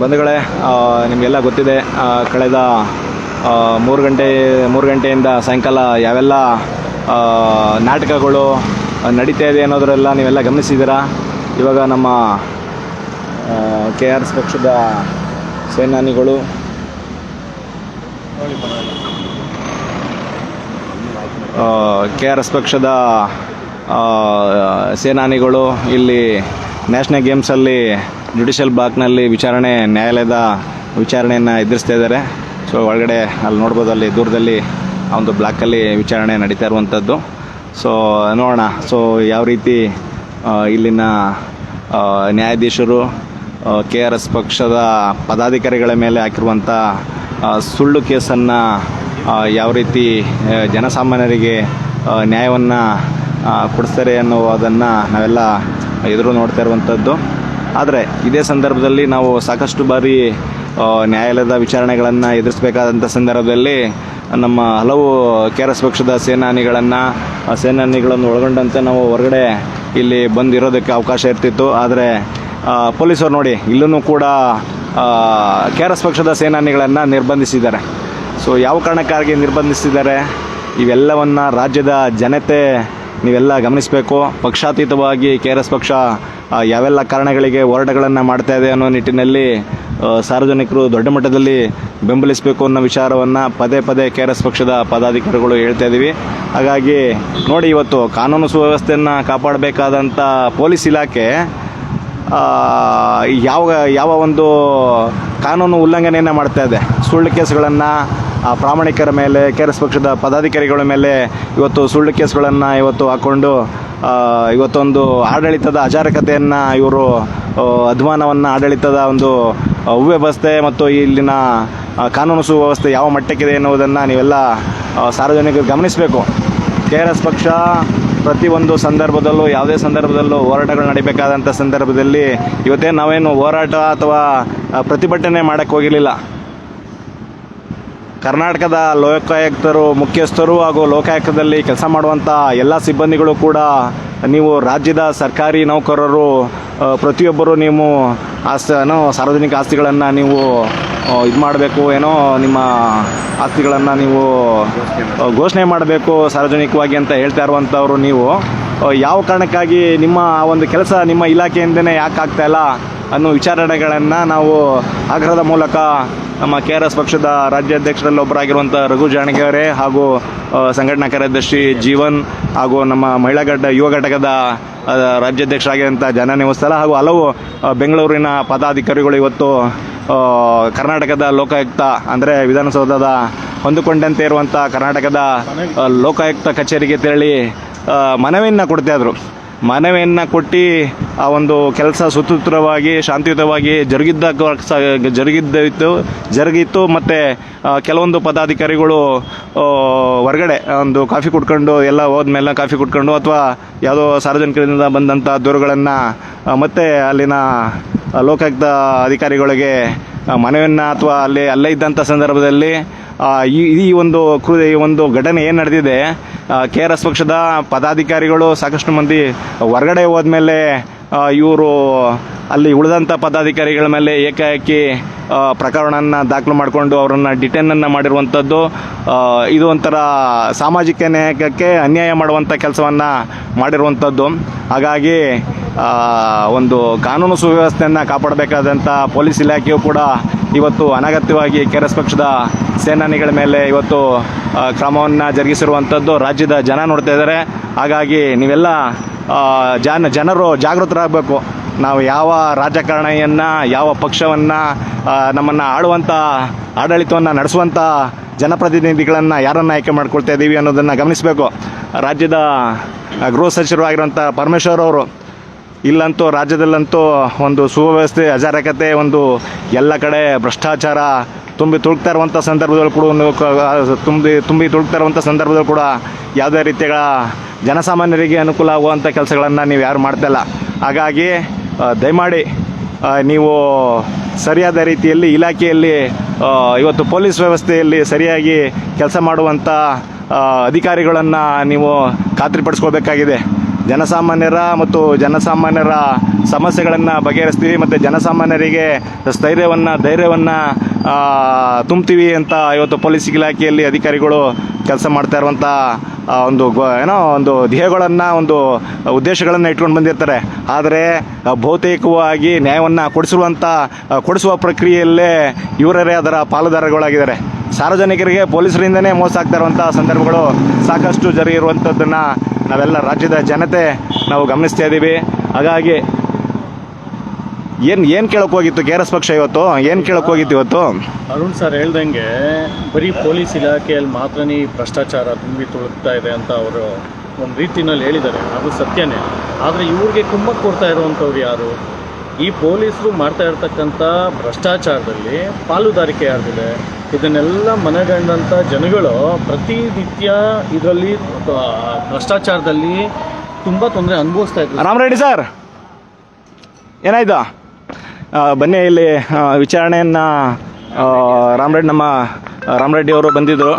ಬಂಧುಗಳೇ ನಿಮಗೆಲ್ಲ ಗೊತ್ತಿದೆ ಕಳೆದ ಮೂರು ಗಂಟೆ, ಮೂರು ಗಂಟೆಯಿಂದ ಸಾಯಂಕಾಲ ಯಾವೆಲ್ಲ ನಾಟಕಗಳು ನಡೀತಾ ಇದೆ ಅನ್ನೋದರೆಲ್ಲ ನೀವೆಲ್ಲ ಗಮನಿಸಿದ್ದೀರಾ? ಇವಾಗ ನಮ್ಮ ಕೆ ಆರ್ ಎಸ್ ಪಕ್ಷದ ಸೇನಾನಿಗಳು. ಕೆ ಆರ್ ಎಸ್ ಪಕ್ಷದ ಸೇನಾನಿಗಳು ಇಲ್ಲಿ ನ್ಯಾಷನಲ್ ಗೇಮ್ಸಲ್ಲಿ ಜುಡಿಷಿಯಲ್ ಬ್ಲಾಕ್ನಲ್ಲಿ ವಿಚಾರಣೆ, ನ್ಯಾಯಾಲಯದ ವಿಚಾರಣೆಯನ್ನು ಎದುರಿಸ್ತಾ ಇದ್ದಾರೆ. ಸೊ ಒಳಗಡೆ ಅಲ್ಲಿ ನೋಡ್ಬೋದು, ಅಲ್ಲಿ ದೂರದಲ್ಲಿ ಆ ಒಂದು ಬ್ಲಾಕಲ್ಲಿ ವಿಚಾರಣೆ ನಡೀತಾ ಇರುವಂಥದ್ದು. ಸೊ ನೋಡೋಣ. ಸೊ ಯಾವ ರೀತಿ ಇಲ್ಲಿನ ನ್ಯಾಯಾಧೀಶರು ಕೆ ಆರ್ ಎಸ್ ಪಕ್ಷದ ಪದಾಧಿಕಾರಿಗಳ ಮೇಲೆ ಹಾಕಿರುವಂಥ ಸುಳ್ಳು ಕೇಸನ್ನು ಯಾವ ರೀತಿ ಜನಸಾಮಾನ್ಯರಿಗೆ ನ್ಯಾಯವನ್ನು ಕೊಡಿಸ್ತಾರೆ ಅನ್ನೋದನ್ನು ನಾವೆಲ್ಲ ಎದುರು ನೋಡ್ತಾ ಇರುವಂಥದ್ದು. ಆದರೆ ಇದೇ ಸಂದರ್ಭದಲ್ಲಿ ನಾವು ಸಾಕಷ್ಟು ಬಾರಿ ನ್ಯಾಯಾಲಯದ ವಿಚಾರಣೆಗಳನ್ನು ಎದುರಿಸಬೇಕಾದಂಥ ಸಂದರ್ಭದಲ್ಲಿ ನಮ್ಮ ಹಲವು ಕೆ ಆರ್ ಎಸ್ ಪಕ್ಷದ ಸೇನಾನಿಗಳನ್ನು ಸೇನಾನಿಗಳನ್ನು ಒಳಗೊಂಡಂತೆ ನಾವು ಹೊರಗಡೆ ಇಲ್ಲಿ ಬಂದಿರೋದಕ್ಕೆ ಅವಕಾಶ ಇರ್ತಿತ್ತು. ಆದರೆ ಪೊಲೀಸರು ನೋಡಿ, ಇಲ್ಲೂ ಕೂಡ ಕೆ ಆರ್ ಎಸ್ ಪಕ್ಷದ ಸೇನಾನಿಗಳನ್ನು ನಿರ್ಬಂಧಿಸಿದ್ದಾರೆ. ಸೊ ಯಾವ ಕಾರಣಕ್ಕಾಗಿ ನಿರ್ಬಂಧಿಸಿದ್ದಾರೆ? ಇವೆಲ್ಲವನ್ನು ರಾಜ್ಯದ ಜನತೆ ನೀವೆಲ್ಲ ಗಮನಿಸಬೇಕು. ಪಕ್ಷಾತೀತವಾಗಿ ಕೆ ಆರ್ ಎಸ್ ಪಕ್ಷ ಯಾವೆಲ್ಲ ಕಾರಣಗಳಿಗೆ ಹೋರಾಟಗಳನ್ನು ಮಾಡ್ತಾ ಇದೆ ಅನ್ನೋ ನಿಟ್ಟಿನಲ್ಲಿ ಸಾರ್ವಜನಿಕರು ದೊಡ್ಡ ಮಟ್ಟದಲ್ಲಿ ಬೆಂಬಲಿಸಬೇಕು ಅನ್ನೋ ವಿಚಾರವನ್ನು ಪದೇ ಪದೇ ಕೆ ಆರ್ ಎಸ್ ಪಕ್ಷದ ಪದಾಧಿಕಾರಿಗಳು ಹೇಳ್ತಾ ಇದ್ದೀವಿ ಹಾಗಾಗಿ ನೋಡಿ ಇವತ್ತು ಕಾನೂನು ಸುವ್ಯವಸ್ಥೆಯನ್ನು ಕಾಪಾಡಬೇಕಾದಂಥ ಪೊಲೀಸ್ ಇಲಾಖೆ ಯಾವ ಯಾವ ಒಂದು ಕಾನೂನು ಉಲ್ಲಂಘನೆಯನ್ನು ಮಾಡ್ತಾ ಇದೆ. ಸುಳ್ಳು ಕೇಸ್ಗಳನ್ನು ಪ್ರಾಮಾಣಿಕರ ಮೇಲೆ ಕೆ ಆರ್ ಎಸ್ ಪಕ್ಷದ ಪದಾಧಿಕಾರಿಗಳ ಮೇಲೆ ಇವತ್ತು ಸುಳ್ಳು ಕೇಸ್ಗಳನ್ನು ಇವತ್ತು ಹಾಕ್ಕೊಂಡು ಇವತ್ತೊಂದು ಆಡಳಿತದ ಅಜಾರಕತೆಯನ್ನು ಇವರು ಅಧ್ವಾನವನ್ನು ಆಡಳಿತದ ಒಂದು ಅವ್ಯವಸ್ಥೆ ಮತ್ತು ಇಲ್ಲಿನ ಕಾನೂನು ಸುವ್ಯವಸ್ಥೆ ಯಾವ ಮಟ್ಟಕ್ಕಿದೆ ಎನ್ನುವುದನ್ನು ನೀವೆಲ್ಲ ಸಾರ್ವಜನಿಕರು ಗಮನಿಸಬೇಕು. ಕೆ ಆರ್ ಎಸ್ ಪಕ್ಷ ಪ್ರತಿಯೊಂದು ಸಂದರ್ಭದಲ್ಲೂ, ಯಾವುದೇ ಸಂದರ್ಭದಲ್ಲೂ ಹೋರಾಟಗಳು ನಡೀಬೇಕಾದಂಥ ಸಂದರ್ಭದಲ್ಲಿ ಇವತ್ತೇ ನಾವೇನು ಹೋರಾಟ ಅಥವಾ ಪ್ರತಿಭಟನೆ ಮಾಡೋಕ್ಕೆ ಹೋಗಿರಲಿಲ್ಲ. ಕರ್ನಾಟಕದ ಲೋಕಾಯುಕ್ತರು, ಮುಖ್ಯಸ್ಥರು ಹಾಗೂ ಲೋಕಾಯುಕ್ತದಲ್ಲಿ ಕೆಲಸ ಮಾಡುವಂಥ ಎಲ್ಲ ಸಿಬ್ಬಂದಿಗಳು ಕೂಡ ನೀವು ರಾಜ್ಯದ ಸರ್ಕಾರಿ ನೌಕರರು ಪ್ರತಿಯೊಬ್ಬರು ನೀವು ಆಸ್ತಿ, ಏನೋ ಸಾರ್ವಜನಿಕ ಆಸ್ತಿಗಳನ್ನು ನೀವು ಇದು ಮಾಡಬೇಕು, ಏನೋ ನಿಮ್ಮ ಆಸ್ತಿಗಳನ್ನು ನೀವು ಘೋಷಣೆ ಮಾಡಬೇಕು ಸಾರ್ವಜನಿಕವಾಗಿ ಅಂತ ಹೇಳ್ತಾ ಇರುವಂಥವ್ರು ನೀವು. ಯಾವ ಕಾರಣಕ್ಕಾಗಿ ನಿಮ್ಮ ಒಂದು ಕೆಲಸ ನಿಮ್ಮ ಇಲಾಖೆಯಿಂದನೇ ಯಾಕೆ ಇಲ್ಲ? ಅನ್ನೋ ವಿಚಾರಣೆಗಳನ್ನು ನಾವು ಆಗ್ರಹದ ಮೂಲಕ ನಮ್ಮ ಕೆ ಆರ್ ಎಸ್ ಪಕ್ಷದ ರಾಜ್ಯಾಧ್ಯಕ್ಷರಲ್ಲಿ ಒಬ್ಬರಾಗಿರುವಂಥ ರಘು ಜಾಣಗೆರೆ ಹಾಗೂ ಸಂಘಟನಾ ಕಾರ್ಯದರ್ಶಿ ಜೀವನ್ ಹಾಗೂ ನಮ್ಮ ಮಹಿಳಾ ಘಟ ಯುವ ಘಟಕದ ರಾಜ್ಯಾಧ್ಯಕ್ಷರಾಗಿರುವಂಥ ಜನ ವತ್ಸಲ ಹಾಗೂ ಹಲವು ಬೆಂಗಳೂರಿನ ಪದಾಧಿಕಾರಿಗಳು ಇವತ್ತು ಕರ್ನಾಟಕದ ಲೋಕಾಯುಕ್ತ ಅಂದರೆ ವಿಧಾನಸೌಧದ ಹೊಂದಿಕೊಂಡಂತೆ ಇರುವಂಥ ಕರ್ನಾಟಕದ ಲೋಕಾಯುಕ್ತ ಕಚೇರಿಗೆ ತೆರಳಿ ಮನವಿಯನ್ನು ಕೊಡ್ತಾ ಇದ್ರು. ಮನವಿಯನ್ನು ಕೊಟ್ಟು ಆ ಒಂದು ಕೆಲಸ ಸುತುತ್ರವಾಗಿ ಶಾಂತಿಯುತವಾಗಿ ಜರುಗಿದ್ದ ಜರುಗಿದ್ದಿತ್ತು ಜರುಗಿತ್ತು ಮತ್ತು ಕೆಲವೊಂದು ಪದಾಧಿಕಾರಿಗಳು ಹೊರಗಡೆ ಒಂದು ಕಾಫಿ ಕುಡ್ಕೊಂಡು ಎಲ್ಲ ಹೋದ್ಮೇಲೆ ಕಾಫಿ ಕುಡ್ಕೊಂಡು ಅಥವಾ ಯಾವುದೋ ಸಾರ್ವಜನಿಕರಿಂದ ಬಂದಂಥ ದೂರುಗಳನ್ನು ಮತ್ತೆ ಅಲ್ಲಿನ ಲೋಕಾಯುಕ್ತ ಅಧಿಕಾರಿಗಳಿಗೆ ಮನವಿಯನ್ನು ಅಥವಾ ಅಲ್ಲಿ ಅಲ್ಲೇ ಇದ್ದಂಥ ಸಂದರ್ಭದಲ್ಲಿ ಈ ಈ ಒಂದು ಕೃ ಈ ಒಂದು ಘಟನೆ ಏನು ನಡೆದಿದೆ ಕೆ ಆರ್ ಎಸ್ ಪಕ್ಷದ ಪದಾಧಿಕಾರಿಗಳು ಸಾಕಷ್ಟು ಮಂದಿ ಹೊರಗಡೆ ಹೋದ್ಮೇಲೆ ಇವರು ಅಲ್ಲಿ ಉಳಿದಂಥ ಪದಾಧಿಕಾರಿಗಳ ಮೇಲೆ ಏಕಾಏಕಿ ಪ್ರಕರಣನ ದಾಖಲು ಮಾಡಿಕೊಂಡು ಅವರನ್ನು ಡಿಟೇನನ್ನು ಮಾಡಿರುವಂಥದ್ದು ಇದು ಒಂಥರ ಸಾಮಾಜಿಕ ನ್ಯಾಯಕ್ಕೆ ಅನ್ಯಾಯ ಮಾಡುವಂಥ ಕೆಲಸವನ್ನು ಮಾಡಿರುವಂಥದ್ದು ಹಾಗಾಗಿ ಒಂದು ಕಾನೂನು ಸುವ್ಯವಸ್ಥೆಯನ್ನು ಕಾಪಾಡಬೇಕಾದಂಥ ಪೊಲೀಸ್ ಇಲಾಖೆಯು ಕೂಡ ಇವತ್ತು ಅನಗತ್ಯವಾಗಿ ಕೆ ಪಕ್ಷದ ಸೇನಾನಿಗಳ ಮೇಲೆ ಇವತ್ತು ಕ್ರಮವನ್ನು ಜರುಗಿಸಿರುವಂಥದ್ದು ರಾಜ್ಯದ ಜನ ನೋಡ್ತಾ ಇದ್ದಾರೆ. ಹಾಗಾಗಿ ನೀವೆಲ್ಲ ಜನ, ಜನರು ಜಾಗೃತರಾಗಬೇಕು. ನಾವು ಯಾವ ರಾಜಕಾರಣಿಯನ್ನು, ಯಾವ ಪಕ್ಷವನ್ನು ನಮ್ಮನ್ನು ಆಳುವಂಥ ಆಡಳಿತವನ್ನು ನಡೆಸುವಂಥ ಜನಪ್ರತಿನಿಧಿಗಳನ್ನು ಯಾರನ್ನು ಆಯ್ಕೆ ಮಾಡ್ಕೊಳ್ತಾ ಇದ್ದೀವಿ ಅನ್ನೋದನ್ನು ಗಮನಿಸಬೇಕು. ರಾಜ್ಯದ ಗೃಹ ಸಚಿವರು ಆಗಿರುವಂಥ ಪರಮೇಶ್ವರ್ ಅವರು, ಇಲ್ಲಂತೂ, ರಾಜ್ಯದಲ್ಲಂತೂ ಒಂದು ಸುವ್ಯವಸ್ಥೆ ಅಜಾರಕತೆ ಒಂದು ಎಲ್ಲ ಕಡೆ ಭ್ರಷ್ಟಾಚಾರ ತುಂಬಿ ತುಳುಕ್ತಾ ಇರುವಂಥ ಸಂದರ್ಭದಲ್ಲಿ ಕೂಡ ತುಂಬಿ ತುಂಬಿ ತುಳುಕ್ತಾ ಇರುವಂಥ ಸಂದರ್ಭದಲ್ಲಿ ಕೂಡ ಯಾವುದೇ ರೀತಿಯ ಜನಸಾಮಾನ್ಯರಿಗೆ ಅನುಕೂಲ ಆಗುವಂಥ ಕೆಲಸಗಳನ್ನು ನೀವು ಯಾರು ಮಾಡ್ತಾಯಿಲ್ಲ ಹಾಗಾಗಿ ದಯಮಾಡಿ ನೀವು ಸರಿಯಾದ ರೀತಿಯಲ್ಲಿ ಇಲಾಖೆಯಲ್ಲಿ ಇವತ್ತು ಪೊಲೀಸ್ ವ್ಯವಸ್ಥೆಯಲ್ಲಿ ಸರಿಯಾಗಿ ಕೆಲಸ ಮಾಡುವಂಥ ಅಧಿಕಾರಿಗಳನ್ನು ನೀವು ಖಾತ್ರಿಪಡಿಸ್ಕೋಬೇಕಾಗಿದೆ. ಜನಸಾಮಾನ್ಯರ ಮತ್ತು ಜನಸಾಮಾನ್ಯರ ಸಮಸ್ಯೆಗಳನ್ನು ಬಗೆಹರಿಸ್ತೀವಿ ಮತ್ತು ಜನಸಾಮಾನ್ಯರಿಗೆ ಸ್ಥೈರ್ಯವನ್ನು, ಧೈರ್ಯವನ್ನು ತುಂಬ್ತೀವಿ ಅಂತ ಇವತ್ತು ಪೊಲೀಸ್ ಇಲಾಖೆಯಲ್ಲಿ ಅಧಿಕಾರಿಗಳು ಕೆಲಸ ಮಾಡ್ತಾ ಇರುವಂಥ ಒಂದು ಏನೋ ಒಂದು ಧ್ಯೇಯಗಳನ್ನು, ಒಂದು ಉದ್ದೇಶಗಳನ್ನು ಇಟ್ಕೊಂಡು ಬಂದಿರ್ತಾರೆ. ಆದರೆ ಬಹುತೇಕವಾಗಿ ನ್ಯಾಯವನ್ನು ಕೊಡಿಸುವಂಥ ಕೊಡಿಸುವ ಪ್ರಕ್ರಿಯೆಯಲ್ಲೇ ಇವರೇ ಅದರ ಪಾಲುದಾರಗಳಾಗಿದ್ದಾರೆ ಸಾರ್ವಜನಿಕರಿಗೆ ಪೊಲೀಸರಿಂದನೇ ಮೋಸ ಆಗ್ತಾ ಇರುವಂಥ ಸಂದರ್ಭಗಳು ಸಾಕಷ್ಟು ಜರುಗಿರುವಂಥದ್ದನ್ನು ನಾವೆಲ್ಲ ರಾಜ್ಯದ ಜನತೆ ನಾವು ಗಮನಿಸ್ತಾ ಇದ್ದೀವಿ. ಹಾಗಾಗಿ ಏನು ಏನು ಕೇಳಕ್ಕೆ ಹೋಗಿತ್ತು ಕೆ ಆರ್ ಎಸ್ ಪಕ್ಷ ಇವತ್ತು? ಏನು ಕೇಳಕ್ಕೆ ಹೋಗಿತ್ತು ಇವತ್ತು? ಅರುಣ್ ಸರ್ ಹೇಳ್ದಂಗೆ ಬರೀ ಪೊಲೀಸ್ ಇಲಾಖೆಯಲ್ಲಿ ಮಾತ್ರನೇ ಈ ಭ್ರಷ್ಟಾಚಾರ ತುಂಬಿ ತುಳುಕ್ತಾ ಇದೆ ಅಂತ ಅವರು ಒಂದು ರೀತಿನಲ್ಲಿ ಹೇಳಿದ್ದಾರೆ. ಅದು ಸತ್ಯನೇ. ಆದರೆ ಇವ್ರಿಗೆ ಕುಮ್ಮಕ್ಕೆ ಕೊಡ್ತಾ ಇರುವಂಥವ್ರು ಯಾರು? ಈ ಪೊಲೀಸರು ಮಾಡ್ತಾ ಇರ್ತಕ್ಕಂಥ ಭ್ರಷ್ಟಾಚಾರದಲ್ಲಿ ಪಾಲುದಾರಿಕೆ ಯಾರ್ದಿದೆ? ಇದನ್ನೆಲ್ಲ ಮನಗಂಡಂಥ ಜನಗಳು ಪ್ರತಿನಿತ್ಯ ಇದರಲ್ಲಿ ಭ್ರಷ್ಟಾಚಾರದಲ್ಲಿ ತುಂಬ ತೊಂದರೆ ಅನುಭವಿಸ್ತಾ ಇದ್ದಾರೆ ರಾಮರೆಡ್ಡಿ ಸರ್ ಏನಾಯ್ತಾ? ಬನ್ನಿ ಇಲ್ಲಿ ವಿಚಾರಣೆಯನ್ನು ರಾಮರೆಡ್ಡಿ ನಮ್ಮ ರಾಮರೆಡ್ಡಿ ಅವರು ಬಂದಿದ್ದರು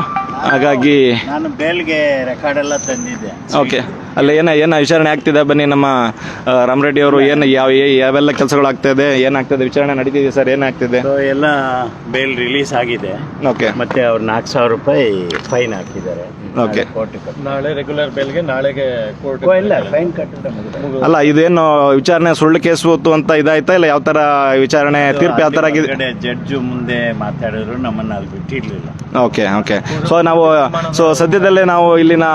ಹಾಗಾಗಿ ನಾನು ಬೇಲ್ಗೆ ರೆಕಾರ್ಡ್ ಎಲ್ಲ ತಂದಿದ್ದೆ. ಓಕೆ. ಅಲ್ಲ ಏನ ಏನು ವಿಚಾರಣೆ ಆಗ್ತಿದೆ? ಬನ್ನಿ ನಮ್ಮ ರಾಮರೆಡ್ಡಿ ಅವರು ಏನು ಯಾವ ಯಾವೆಲ್ಲ ಕೆಲಸಗಳು ಆಗ್ತಾ ಇದೆ? ಏನಾಗ್ತದೆ ವಿಚಾರಣೆ ನಡೀತಿದೆ ಸರ್? ಏನಾಗ್ತಿದೆ ಎಲ್ಲ ಬೇಲ್ ರಿಲೀಸ್ ಆಗಿದೆ. ಓಕೆ. ಮತ್ತೆ ಅವ್ರು ನಾಲ್ಕು ಸಾವಿರ ರೂಪಾಯಿ ಫೈನ್ ಹಾಕಿದ್ದಾರೆ. Okay. ನಾಳೆ ರೆಗ್ಯುಲರ್ ಬೇಲ್ಗೆ ನಾಳೆಗೆ ಕೋರ್ಟ್ ಇಲ್ಲ ಫೈನ್ ಕಟ್ಟಿದ್ರೆ ಮುಗಿದ. ಅಲ್ಲ ಇದೇನು ವಿಚಾರಣೆ ಸುಳ್ಳು ಕೇಸ್ ಹೊತ್ತು ಅಂತ ಇದಾಯ್ತಾ ಇಲ್ಲ ಯಾವ ತರ ವಿಚಾರಣೆ ತೀರ್ಪು ಯಾವ ತರ ಆಗಿದೆ? ಜಡ್ಜು ಮುಂದೆ ಮಾತಾಡಿದ್ರು ನಮ್ಮನ್ನ ಅಲ್ಲಿ ಬಿಟ್ಟಿರ್ಲಿಲ್ಲ. ಓಕೆ ಓಕೆ ಸೊ ನಾವು ಸೊ ಸದ್ಯದಲ್ಲೇ ನಾವು ಇಲ್ಲಿನ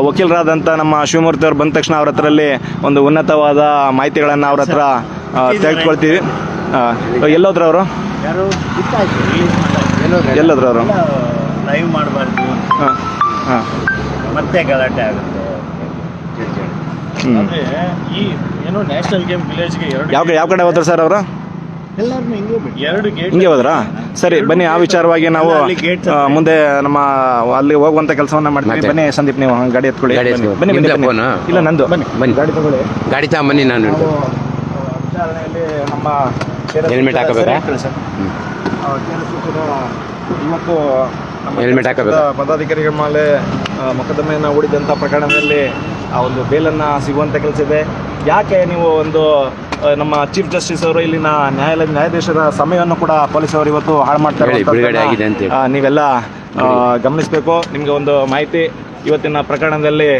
ವಕೀಲರಾದಂತ ವಕೀಲರಾದಂಥ ನಮ್ಮ ಶಿವಮೂರ್ತಿ ಅವ್ರು ಬಂದ ತಕ್ಷಣ ಅವ್ರ ಹತ್ರಲ್ಲಿ ಒಂದು ಉನ್ನತವಾದ ಮಾಹಿತಿಗಳನ್ನು ಅವ್ರ ಹತ್ರ ಆ, ತೆಗೆದುಕೊಳ್ತೀವಿ. ಆ, ಎಲ್ಲೋದ್ರು ಅವರು? ಯಾರು? ಎಲ್ಲೋದ್ರು ಅವರು? ಲೈವ್ ಮಾಡಬಾರ್ದು. ಹಾಂ. ಮತ್ತೆ ಗಲಾಟೆ ಆಗುತ್ತೆ. ಅಂದ್ರೆ ಈ ಏನು ನ್ಯಾಷನಲ್ ಗೇಮ್ ವಿಲೇಜ್ಗೆ ಎರಡು ಯಾವ ಯಾವ ಕಡೆ ಹೋದ್ರು ಸರ್ ಅವರು? ಎಲ್ಲರನ್ನೂ ಹಿಂಗೆ ಬಿಟ್ಟು ಎರಡು ಗೇಟ್ ಹಿಂಗೆ ಹೋದ್ರಾ? ಸರಿ ಬನ್ನಿ ಆ ವಿಚಾರವಾಗಿ ನಾವು ಅಲ್ಲಿ gate ಆ, ಮುಂದೆ ನಮ್ಮ ಅಲ್ಲಿ ಹೋಗುವಂತ ಕೆಲಸವನ್ನ ಮಾಡ್ತೀವಿ. ಬನ್ನಿ ಸಂದೀಪ್ ನೀವು ಗಾಡಿ ಎತ್ಕೊಳ್ಳಿ. ಗಾಡಿ ಬನ್ನಿ ಎತ್ಕೊಳ್ಳಿ. ಬನ್ನಿ ಬನ್ನಿ, ನಿಮ್ದೇ ಬನ್ನಿ. ಫೋನಾ? ಇಲ್ಲ ನಂದು. ಬನ್ನಿ. ಬನ್ನಿ. ಗಾಡಿ ತಗೊಳ್ಳಿ. ಗಾಡಿ ತಗೊಂಬನ್ನಿ ನಾನು ನಾವು ಆ, ವಿಚಾರಣೆಯಲ್ಲಿ ನಮ್ಮ ಹೆಲ್ಮೆಟ್ ಹಾಕಬೇಕಾ? ಇವತ್ತು ನಮ್ಮ ಹೆಲ್ಮೆಟ್ ಹಾಕಬೇಕು? ಪದಾಧಿಕಾರಿಗಳ ಮೇಲೆ ಮೊಕದ್ದಮೆಯನ್ನು ಹೂಡಿದಂಥ ಪ್ರಕರಣದಲ್ಲಿ ಆ ಒಂದು ಬೇಲನ್ನು ಸಿಗುವಂಥ ಕೆಲಸ ಇದೆ. ಯಾಕೆ ನೀವು ಒಂದು ನಮ್ಮ ಚೀಫ್ ಜಸ್ಟಿಸ್ ಅವರು ಇಲ್ಲಿನ ನ್ಯಾಯಾಲಯ ನ್ಯಾಯಾಧೀಶರ ಸಮಯವನ್ನು ಕೂಡ ಪೊಲೀಸ್ ಅವರು ಇವತ್ತು ಹಾಳು ಮಾಡ್ತಾರೆ ನೀವೆಲ್ಲ ಗಮನಿಸಬೇಕು. ನಿಮಗೆ ಒಂದು ಮಾಹಿತಿ ಇವತ್ತಿನ ಪ್ರಕರಣದಲ್ಲಿ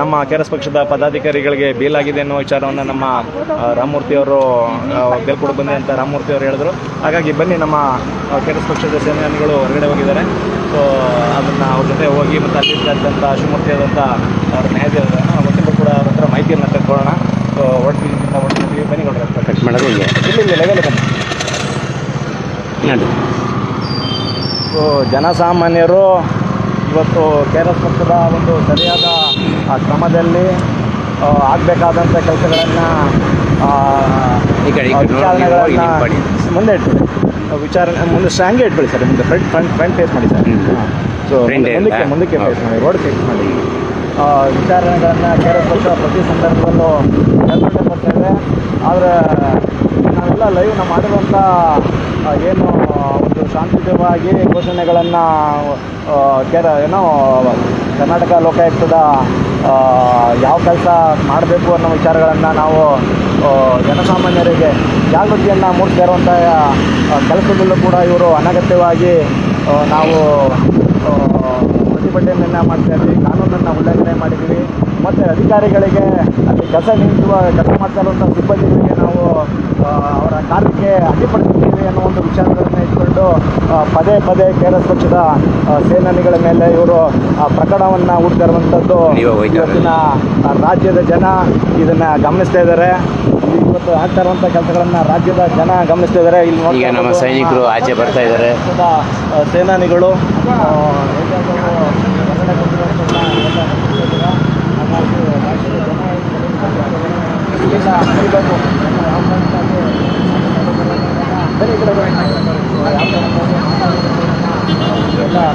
ನಮ್ಮ ಎಸ್ ಪಕ್ಷದ ಪದಾಧಿಕಾರಿಗಳಿಗೆ ಬೇಲಾಗಿದೆ ಅನ್ನೋ ವಿಚಾರವನ್ನು ನಮ್ಮ ರಾಮಮೂರ್ತಿಯವರು ರಾಮಮೂರ್ತಿ ಅವರು ಬೇಲ್ಕೊಡ ಬಂದೆ ಅಂತ ರಾಮಮೂರ್ತಿ ಅವರು ಹೇಳಿದ್ರು. ಹಾಗಾಗಿ ಬನ್ನಿ ನಮ್ಮ ಕೆರಸ್ ಪಕ್ಷದ ಸೇನಾನಿಗಳು ಹೊರಗಡೆ ಹೋಗಿದ್ದಾರೆ. ಸೊ ಅದನ್ನು ಅವ್ರ ಜೊತೆ ಹೋಗಿ ಮತ್ತು ಅಲ್ಲಿರ್ತಕ್ಕಂಥ ಶಿವಮೂರ್ತಿ ಆದಂಥ ಅವ್ರ ನ್ಯಾಯಾಧೀಶರನ್ನು ವಕೀಲರು ಕೂಡ ಅವ್ರ ಹತ್ರ ಮಾಹಿತಿಯನ್ನು ತೆಗೆದುಕೊಳ್ಳೋಣ. ಸೊ ಒಟ್ಟಿನಿಂದ ಒಟ್ಟಿನಲ್ಲಿ ಬನ್ನಿ ಕಟ್ ಮಾಡೋದು ಹಿಂಗೆ ಇಲ್ಲ ಇಲ್ಲ ಲೆವೆಲ್ ಬನ್ನಿ. ಸೊ ಜನಸಾಮಾನ್ಯರು ಇವತ್ತು ಕೆ ಆರ್ ಎಸ್ ಪಕ್ಷದ ಒಂದು ಸರಿಯಾದ ಆ, ಕ್ರಮದಲ್ಲಿ ಆಗಬೇಕಾದಂಥ ಕೆಲಸಗಳನ್ನು. ಮುಂದೆ ಇಟ್ಬಿಡಿ ವಿಚಾರಣೆ ಮುಂದೆ ಸ್ಟ್ರಾಂಗೇ ಇಟ್ಬಿಡಿ ಸರ್ ಮುಂದೆ ಫ್ರಂಟ್ ಫ್ರಂಟ್ ಫ್ರಂಟ್ ಫೇಸ್ ಮಾಡಿ ಸರ್. ಸೊ ಮುಂದಕ್ಕೆ ಮುಂದಕ್ಕೆ ಫೇಸ್. ಮಾಡಿ ರೋಡ್ ಫೇಸ್ ಮಾಡಿ ವಿಚಾರಣೆಗಳನ್ನು ಕೆ ಆರ್ ಎಸ್ ಪಕ್ಷ ಪ್ರತಿ ಸಂದರ್ಭದಲ್ಲೂ ನಡ್ಕೊಂಡೇ ಬರ್ತೇವೆ ಆದರೆ ನಾವೆಲ್ಲ ಲೈವ್ ನಾವು ಮಾಡಿರುವಂಥ ಏನು, ಒಂದು ಶಾಂತಿಯುತವಾಗಿ ಘೋಷಣೆಗಳನ್ನು ಕೇರ, ಏನೋ, ಕರ್ನಾಟಕ ಲೋಕಾಯುಕ್ತದ ಯಾವ ಕೆಲಸ ಮಾಡಬೇಕು ಅನ್ನೋ ವಿಚಾರಗಳನ್ನು ನಾವು ಜನಸಾಮಾನ್ಯರಿಗೆ ಜಾಗೃತಿಯನ್ನು ಮೂಡಿಸ್ತಾ ಇರುವಂಥ ಕೆಲಸದಲ್ಲೂ ಕೂಡ ಇವರು ಅನಗತ್ಯವಾಗಿ ನಾವು ಪ್ರತಿಭಟನೆಯನ್ನು ಮಾಡ್ತಾ ಇದ್ವಿ ಕಾನೂನನ್ನು ಉಲ್ಲಂಘನೆ ಮಾಡಿದ್ದೀವಿ. ಮತ್ತು ಅಧಿಕಾರಿಗಳಿಗೆ ಅಲ್ಲಿ ಕೆಲಸ ನಿಂತುವ ಕೆಲಸ ಮಾಡ್ತಾ ಇರುವಂಥ ಸಿಬ್ಬಂದಿಗಳಿಗೆ ನಾವು ಅವರ ಕಾರ್ಯಕ್ಕೆ ಅಡ್ಡಿಪಡಿಸಿದ್ದೀವಿ ಅನ್ನೋ ಒಂದು ವಿಚಾರಗಳನ್ನು ಇಟ್ಕೊಂಡು ಪದೇ ಪದೇ ಕೆ ಆರ್ ಎಸ್ ಪಕ್ಷದ ಸೇನಾನಿಗಳ ಮೇಲೆ ಇವರು ಪ್ರಕರಣವನ್ನು ಹುಡ್ತಾ ಇರುವಂಥದ್ದು ಇವತ್ತಿನ ರಾಜ್ಯದ ಜನ ಇದನ್ನು ಗಮನಿಸ್ತಾ ಇದ್ದಾರೆ. ಇವತ್ತು ಆಗ್ತಾ ಇರುವಂಥ ಕೆಲಸಗಳನ್ನು ರಾಜ್ಯದ ಜನ ಗಮನಿಸ್ತಾ ಇದ್ದಾರೆ. ಇಲ್ಲಿ ನಮ್ಮ ಸೈನಿಕರು ಆಚೆ ಬರ್ತಾ ಇದ್ದಾರೆ. ಸೇನಾನಿಗಳು ಆ, ಹೇಗಾದರೂ ಹೊರಗಡೆ ಬಂದಿರುವಂಥದ್ದನ್ನ ಎಲ್ಲ ಗಮನಿಸ್ತಾ ಇದ್ದೀರಾ? ಹಾಗಾಗಿ ರಾಜ್ಯದ ಜನ